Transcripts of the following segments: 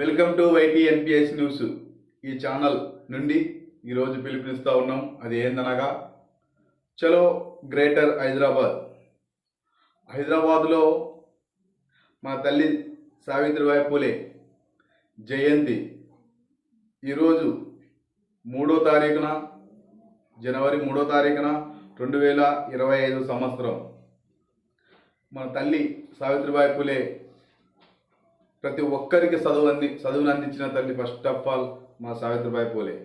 Welcome to YT NPS news. ఈ channel నుండి ఈరోజు పిలుపునిస్తూ ఉన్నాం. అది ఏందనగా చలో గ్రేటర్ హైదరాబాద్. హైదరాబాద్లో మా తల్లి సావిత్రిబాయి పూలే జయంతి. ఈరోజు మూడో తారీఖున జనవరి మూడో తారీఖున రెండు వేల ఇరవై ఐదు సంవత్సరం. మన తల్లి సావిత్రిబాయి పూలే ప్రతి ఒక్కరికి చదువు అంది చదువును అందించిన తల్లి ఫస్ట్ ఆఫ్ ఆల్ మా సావిత్రిబాయి పూలే.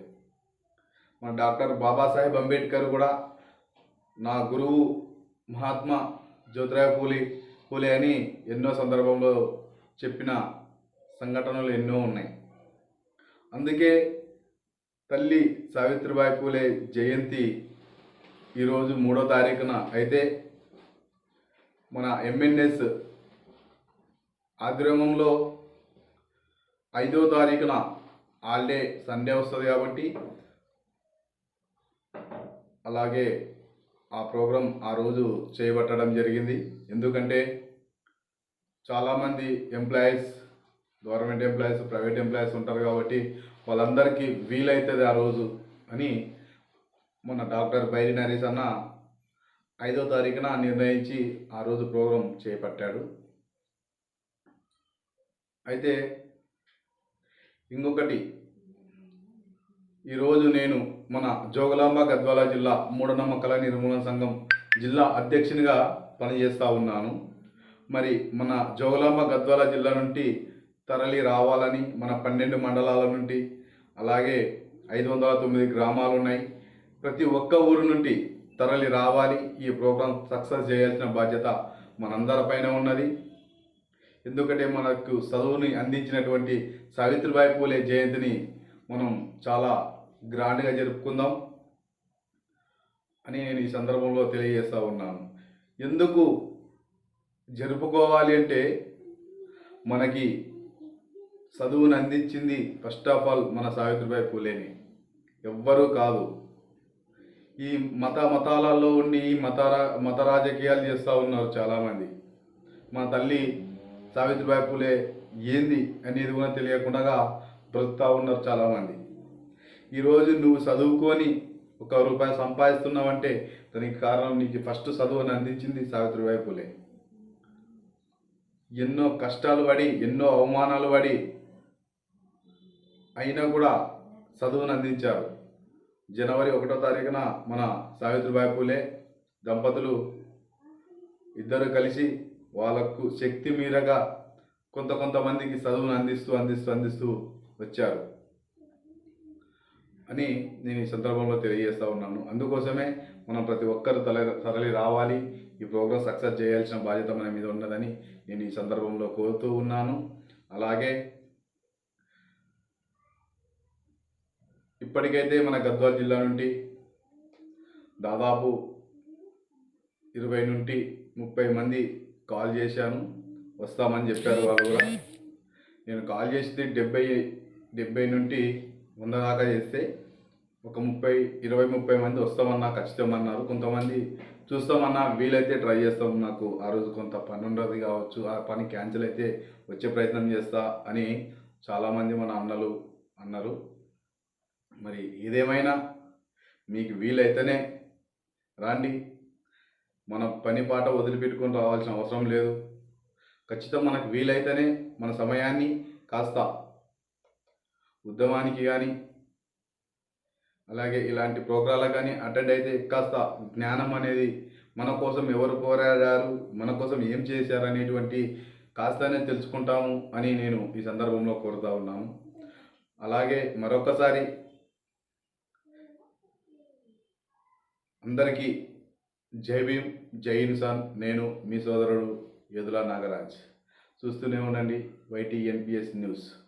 మా డాక్టర్ బాబాసాహెబ్ అంబేద్కర్ కూడా నా గురువు మహాత్మా జ్యోతిరావు పూలి పూలే అని ఎన్నో సందర్భంలో చెప్పిన సంఘటనలు ఎన్నో ఉన్నాయి. అందుకే తల్లి సావిత్రిబాయి పూలే జయంతి ఈరోజు మూడో తారీఖున. అయితే మన ఎంఎన్ఎస్ ఆగ్రమంలో ఐదో తారీఖున హాలిడే సండే వస్తుంది కాబట్టి అలాగే ఆ ప్రోగ్రాం ఆ రోజు చేయబట్టడం జరిగింది. ఎందుకంటే చాలామంది employees government employees private employees ఉంటారు కాబట్టి వాళ్ళందరికీ వీలవుతుంది ఆ రోజు అని మొన్న డాక్టర్ బైరి నరేష్ అన్న ఐదో తారీఖున నిర్ణయించి ఆ రోజు ప్రోగ్రాం చేపట్టాడు. అయితే ఇంకొకటి ఈరోజు నేను మన జోగులాంబ గద్వాల జిల్లా మూఢనమ్మకాల నిర్మూలన సంఘం జిల్లా అధ్యక్షునిగా పనిచేస్తూ ఉన్నాను. మరి మన జోగులాంబ గద్వాల జిల్లా నుండి తరలి రావాలని మన పన్నెండు మండలాల నుండి అలాగే ఐదు వందల తొమ్మిది గ్రామాలు ఉన్నాయి ప్రతి ఒక్క ఊరు నుండి తరలి రావాలి. ఈ ప్రోగ్రాం సక్సెస్ చేయాల్సిన బాధ్యత మనందరిపైన ఉన్నది. ఎందుకంటే మనకు చదువుని అందించినటువంటి సావిత్రిబాయి పూలే జయంతిని మనం చాలా గ్రాండ్గా జరుపుకుందాం అని నేను ఈ సందర్భంలో తెలియజేస్తూ ఉన్నాను. ఎందుకు జరుపుకోవాలి అంటే మనకి చదువుని అందించింది ఫస్ట్ ఆఫ్ ఆల్ మన సావిత్రిబాయి పూలేని. ఎవ్వరూ కాదు. ఈ మత మతాలలో ఉండి ఈ మత మత రాజకీయాలు చేస్తూ ఉన్నారు చాలామంది. మా తల్లి సావిత్రిబాయి పూలే ఏంది అనేది కూడా తెలియకుండా బ్రతుకుతూ ఉన్నారు చాలామంది. ఈరోజు నువ్వు చదువుకొని ఒక రూపాయి సంపాదిస్తున్నావంటే దానికి కారణం నీకు ఫస్ట్ చదువుని అందించింది సావిత్రిబాయి పూలే. ఎన్నో కష్టాలు పడి ఎన్నో అవమానాలు పడి అయినా కూడా చదువును అందించారు. జనవరి ఒకటో తారీఖున మన సావిత్రిబాయి పూలే దంపతులు ఇద్దరు కలిసి వాళ్ళకు శక్తి మీరగా కొంత కొంతమందికి చదువును అందిస్తూ అందిస్తూ అందిస్తూ వచ్చారు. అని నేను ఈ సందర్భంలో తెలియజేస్తూ ఉన్నాను. అందుకోసమే మనం ప్రతి ఒక్కరు తల తరలి రావాలి. ఈ ప్రోగ్రాం సక్సెస్ చేయాల్సిన బాధ్యత మన మీద ఉన్నదని నేను ఈ సందర్భంలో కోరుతూ ఉన్నాను. అలాగే ఇప్పటికైతే మన గద్వాల జిల్లా నుండి దాదాపు ఇరవై నుండి ముప్పై మంది కాల్ చేశాను. వస్తామని చెప్పారు వాళ్ళు కూడా. నేను కాల్ చేసింది డెబ్బై డెబ్బై నుండి వంద దాకా చేస్తే ఒక ముప్పై ఇరవై ముప్పై మంది వస్తామన్నా ఖచ్చితమన్నారు. కొంతమంది చూస్తామన్నా వీలైతే ట్రై చేస్తాం నాకు. ఆ రోజు కొంత పని ఉండదు కావచ్చు ఆ పని క్యాన్సిల్ అయితే వచ్చే ప్రయత్నం చేస్తా అని చాలామంది మన అన్నలు అన్నారు. మరి ఏదేమైనా మీకు వీలైతేనే రండి. మన పని పాట వదిలిపెట్టుకొని రావాల్సిన అవసరం లేదు. ఖచ్చితంగా మనకు వీలైతేనే మన సమయాన్ని కాస్త ఉద్యమానికి కానీ అలాగే ఇలాంటి ప్రోగ్రాలకు కానీ అటెండ్ అయితే కాస్త జ్ఞానం అనేది మన కోసం ఎవరు పోరాడారు మన కోసం ఏం చేశారు అనేటువంటి కాస్తనే తెలుసుకుంటాము అని నేను ఈ సందర్భంలో కోరుతా ఉన్నాను. అలాగే మరొకసారి అందరికీ జై భీమ్ జై ఇన్సాన్ నేను మీ సోదరుడు యదుల నాగరాజ్. చూస్తూనే ఉండండి వైటీ ఎన్పిఎస్ న్యూస్.